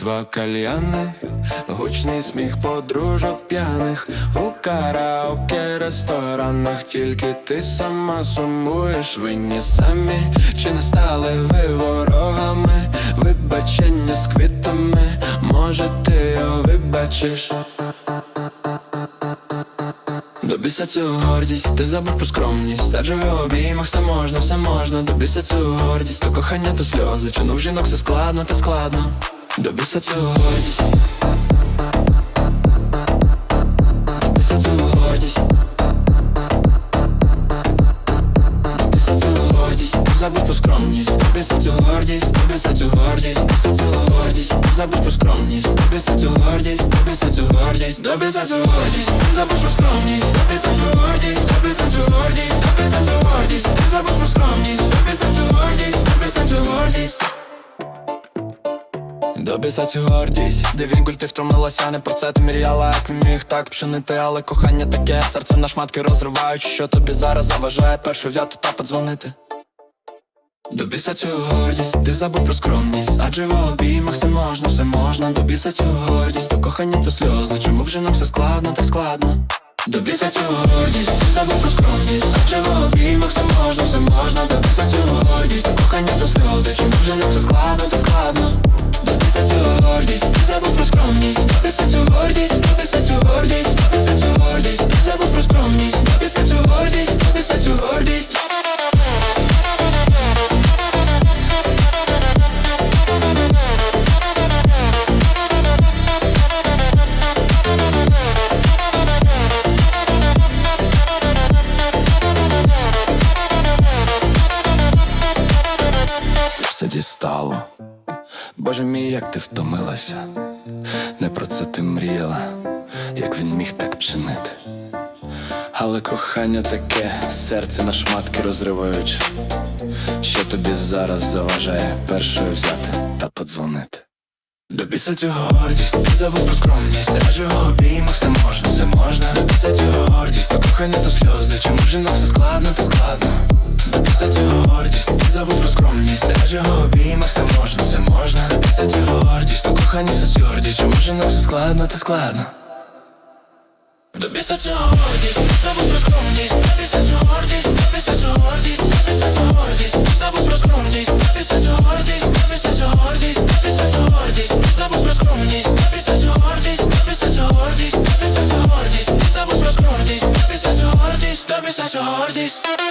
два кальяни, гучний сміх подружок п'яних. У караоке ресторанах, тільки ти сама сумуєш, винні самі, чи не стали ви ворогами, вибачення з квітами, може ти його вибачиш. Добійся цю гордість, ти забудь про скромність. Адже в обіймах все можна, все можна. Добійся цю гордість, то кохання, то сльози. Чому в жінок все складно, та складно Добійся цю гордість Добійся цю гордість Добійся цю гордість, ти забудь про скромність Добійся цю гордість, добійся цю гордість Добійся цю гордість, забудь про скромність Добійся цю гордість, добійся цю гордість Добійся цю гордість, забудь про скромність Добійся цю гордість, добійся цю гордість Добійся цю гордість, забудь про скромність Добійся цю гордість Дивінкуль ти втомилася, не про це ти мріяла Як він міг так пшенити, але кохання таке Серце на шматки розривають, що тобі зараз заважає Перше взяти та подзвонити. Добійся цю гордість, ти забудь про скромність Адже в обіймах все можна, все можна. Добійся цю гордість, то кохання, то сльози Чому в жінок все складно, так складно. Добійся цю гордість, ти забудь про скромність Адже в обіймах все можна, все можна. Добійся цю гордість, то кохання, то сльози Чому в жінок все складно дістало. Боже мій, як ти втомилася, не про це ти мріяла, як він міг так чинити. Але кохання таке, серце на шматки розриваючи, що тобі зараз заважає першою взяти та подзвонити. Добійся цю гордість, ти забудь про скромність Аж його обіймах все можна, все можна Добійся цю гордість, то кохання, то сльози Чому в жінок все складно, то складно Добійся цю гордість, ти забудь про скромність Аж його обіймах все можна, все можна Добійся цю гордість, то кохання, то тверді Чому в жінок все складно, то складно Добійся цю гордість, ти забудь про скромність Добійся цю гордість, добійся цю гордість Добійся цю гордість, ти забудь про скромність Добійся цю гордість, добійся цю гордість Добійся цю гордість, ти забудь про скромність Добійся цю гордість, добійся цю гордість Добійся цю гордість, ти забудь про скромність Добійся цю гордість, добійся цю гордість